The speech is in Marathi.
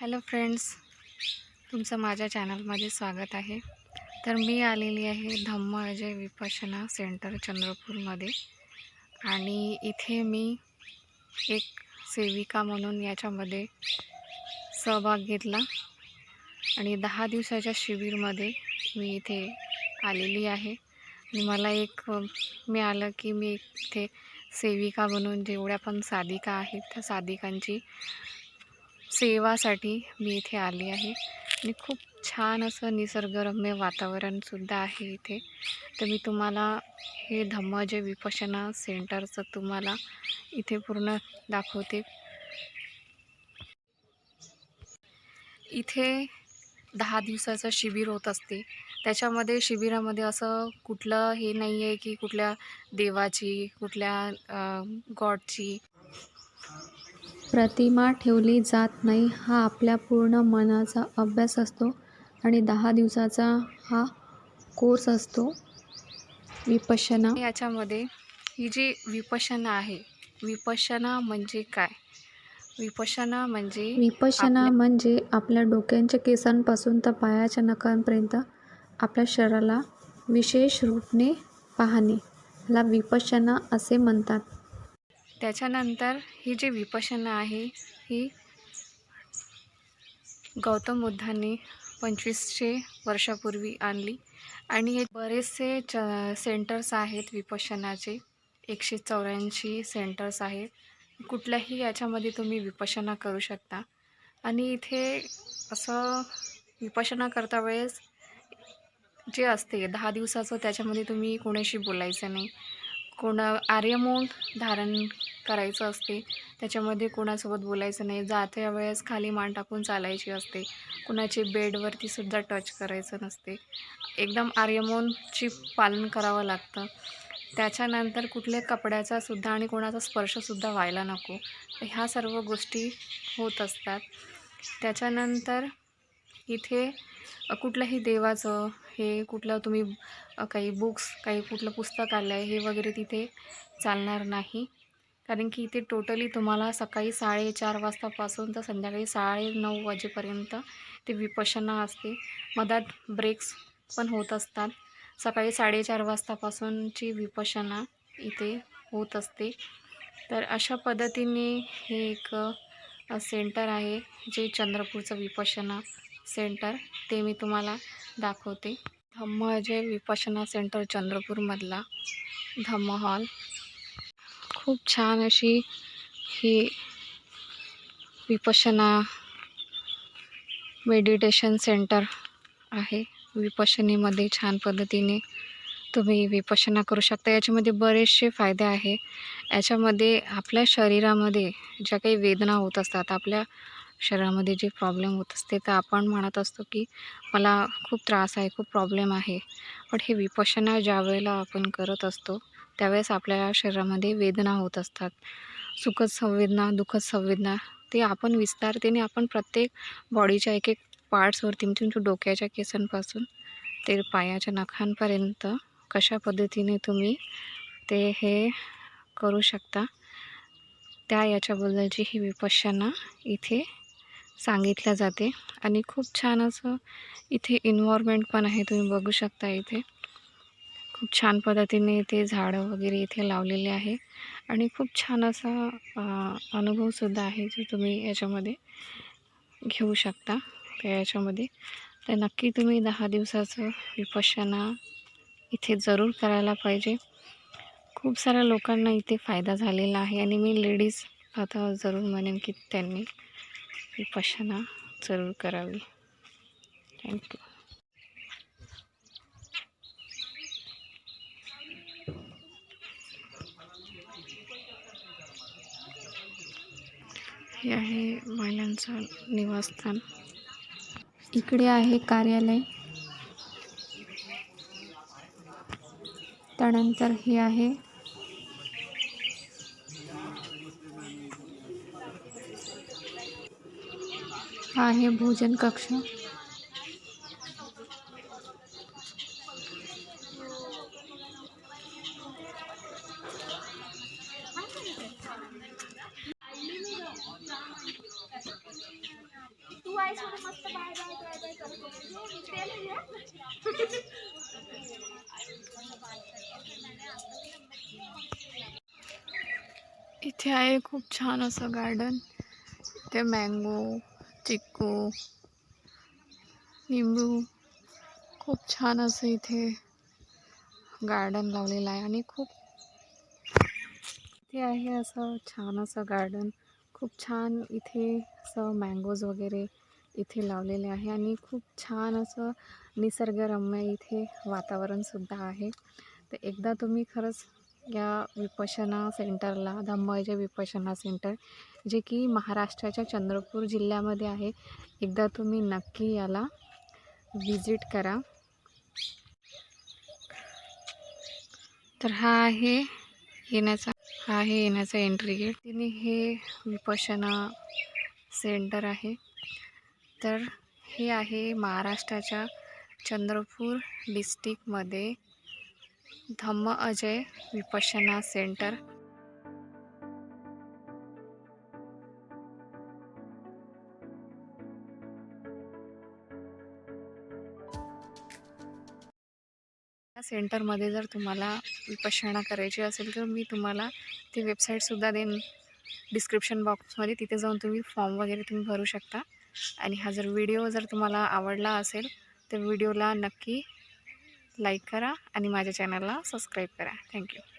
हॅलो फ्रेंड्स तुमचं माझ्या चॅनलमध्ये स्वागत आहे. तर मी आलेली आहे धम्म अजय विपशना सेंटर चंद्रपूरमध्ये आणि इथे मी एक सेविका म्हणून याच्यामध्ये सहभाग घेतला आणि दहा दिवसाच्या शिबिरमध्ये मी इथे आलेली आहे. आणि मला एक मिळालं की मी इथे सेविका बनून जेवढ्या पण साधिका आहेत त्या साधिकांची सेवासाठी मी इथे आली आहे. आणि खूप छान असं निसर्गरम्य वातावरणसुद्धा आहे इथे. तर मी तुम्हाला हे धम्मज विपशना सेंटरचं तुम्हाला इथे पूर्ण दाखवते. इथे दहा दिवसाचं शिबिर होत असते. त्याच्यामध्ये शिबिरामध्ये असं कुठलं हे नाही आहे की कुठल्या देवाची कुठल्या गॉडची प्रतिमा ठेवली जात नाही हा आपल्या पूर्ण मनाचा अभ्यास असतो आणि दहा दिवसाचा हा कोर्स असतो विपश्यना. याच्यामध्ये ही जी विपशना आहे विपशना म्हणजे काय? विपशना म्हणजे विपश्यना आपल्या- म्हणजे आपल्या डोक्यांच्या केसांपासून तर पायाच्या नखांपर्यंत आपल्या शरीराला विशेष रूपने पाहणे. ह्याला विपश्यना असे म्हणतात. त्याच्यानंतर ही जी विपशना आहे ही गौतम बुद्धांनी पंचवीसशे वर्षापूर्वी आणली. आणि हे बरेचसे च सेंटर्स आहेत विपशनाचे एकशे चौऱ्याऐंशी सेंटर्स आहेत. कुठल्याही याच्यामध्ये तुम्ही विपशना करू शकता. आणि इथे असं विपशना करता वेळेस जे असते दहा दिवसाचं त्याच्यामध्ये तुम्ही कोणाशी बोलायचं नाही. कोणा आर्यमोन धारण करायचं असते. त्याच्यामध्ये कोणासोबत बोलायचं नाही. जात्या वेळेस खाली मान टाकून चालायची असते. कुणाची बेडवरती सुद्धा टच करायचं नसते. एकदम आर्यमोनची पालन करावं लागतं. त्याच्यानंतर कुठल्या कपड्याचा सुद्धा आणि कोणाचा स्पर्शसुद्धा व्हायला नको. ह्या सर्व गोष्टी होत असतात. त्याच्यानंतर इथे कुठलंही कुठल्याही देवाचं हे कुठलं तुम्ही काही बुक्स काही कुठलं पुस्तक आलं आहे हे वगैरे तिथे चालणार नाही. कारण की इथे टोटली तुम्हाला सकाळी साडेचार वाजतापासून तर संध्याकाळी साडे नऊ वाजेपर्यंत ते विपशना असते. मधात ब्रेक्स पण होत असतात. सकाळी साडेचार वाजतापासूनची विपशना इथे होत असते. तर अशा पद्धतीने हे एक सेंटर आहे जे चंद्रपूरचं विपशना सेंटर ते मी तुम्हाला दाखवते. धम्म अजय विपशना सेंटर चंद्रपूरमधला धम्म हॉल खूप छान अशी ही विपशना मेडिटेशन सेंटर आहे. विपशनेमध्ये छान पद्धतीने तुम्ही विपशना करू शकता. याच्यामध्ये बरेचसे फायदे आहे. याच्यामध्ये आपल्या शरीरामध्ये ज्या काही वेदना होत असतात आपल्या शरीरामध्ये जे प्रॉब्लेम होत असते तर आपण म्हणत असतो की मला खूप त्रास आहे खूप प्रॉब्लेम आहे. पण हे विपशना ज्या वेळेला आपण करत असतो त्यावेळेस आपल्या शरीरामध्ये वेदना होत असतात. सुखद संवेदना दुःखद संवेदना ते आपण विस्तारतेने आपण प्रत्येक बॉडीच्या एक एक पार्ट्सवरती म्हणजे तुमच्या डोक्याच्या केसांपासून ते पायाच्या नखांपर्यंत कशा पद्धतीने तुम्ही ते हे करू शकता त्या याच्याबद्दलची ही विपशना इथे सांगितल्या जाते. आणि खूप छान असं इथे इन्व्हॉर्मेंट पण आहे तुम्ही बघू शकता इथे. खूप छान पद्धतीने इथे झाडं वगैरे इथे लावलेले आहे. आणि खूप छान असा अनुभवसुद्धा आहे जो तुम्ही याच्यामध्ये घेऊ शकता त्या याच्यामध्ये. तर नक्की तुम्ही दहा दिवसाचं विपशना इथे जरूर करायला पाहिजे. खूप साऱ्या लोकांना इथे फायदा झालेला आहे. आणि मी लेडीज आता जरूर म्हणेन की त्यांनी उपासना जरूर करावी. थँक्यू हे आहे महिलांचं निवासस्थान. इकडे आहे कार्यालय. त्यानंतर हे आहे आहे भोजन कक्ष। इथे आहे खूप छान असं गार्डन इथे मँगो चिक्कू लिंबू खूप छान असं इथे गार्डन लावलेलं आहे आणि खूप इथे आहे असं छान असं गार्डन खूप छान इथे असं मँगोज वगैरे इथे लावलेले आहे आणि खूप छान असं निसर्गरम्य इथे वातावरणसुद्धा आहे. तर एकदा तुम्ही खरंच या विपशना सेंटरला धम्मजे विपशना सेंटर जे की महाराष्ट्राच्या चंद्रपूर जिल्ह्यामध्ये आहे. एकदा तुम्ही नक्की याला विजिट करा. तर हा आहे येण्याचा हा आहे येण्याचा एंट्री गेट. तिने हे विपशना सेंटर आहे. तर हे आहे महाराष्ट्राच्या चंद्रपूर डिस्ट्रिक्टमध्ये धम्म अजय विपशना सेंटर. या सेंटरमध्ये जर तुम्हाला विपश्यना करायची असेल तर मी तुम्हाला ती वेबसाईटसुद्धा देईन. डिस्क्रिप्शन बॉक्समध्ये तिथे जाऊन तुम्ही फॉर्म वगैरे तुम्ही भरू शकता. आणि हा जर व्हिडिओ जर तुम्हाला आवडला असेल तर व्हिडिओला नक्की लाईक करा आणि माझ्या चॅनलला सबस्क्राईब करा. थँक्यू.